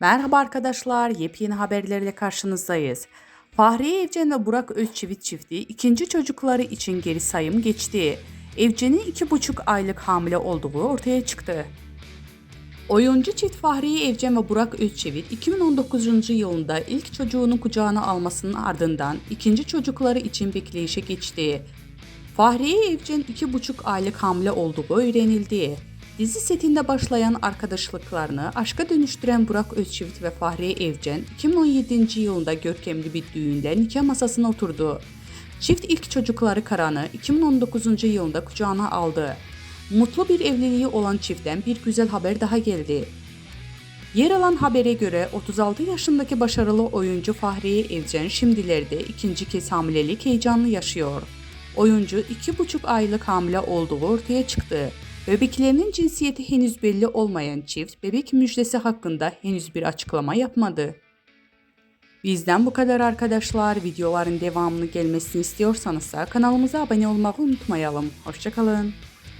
Merhaba arkadaşlar, yepyeni haberlerle karşınızdayız. Fahriye Evcen ve Burak Özçivit çifti ikinci çocukları için geri sayım geçti. Evcen'in iki buçuk aylık hamile olduğu ortaya çıktı. Oyuncu çift Fahriye Evcen ve Burak Özçivit 2019 yılında ilk çocuğunu kucağına almasının ardından ikinci çocukları için bekleyişe geçti. Fahriye Evcen iki buçuk aylık hamile olduğu öğrenildi. Dizi setinde başlayan arkadaşlıklarını aşka dönüştüren Burak Özçivit ve Fahriye Evcen 2017 yılında görkemli bir düğünde nikah masasına oturdu. Çift ilk çocukları Karan'ı 2019 yılında kucağına aldı. Mutlu bir evliliği olan çiftten bir güzel haber daha geldi. Yer alan habere göre 36 yaşındaki başarılı oyuncu Fahriye Evcen şimdilerde ikinci kez hamilelik heyecanını yaşıyor. Oyuncu 2,5 aylık hamile olduğu ortaya çıktı. Bebeklerinin cinsiyeti henüz belli olmayan çift bebek müjdesi hakkında henüz bir açıklama yapmadı. Bizden bu kadar arkadaşlar. Videoların devamını gelmesini istiyorsanız kanalımıza abone olmayı unutmayalım. Hoşçakalın.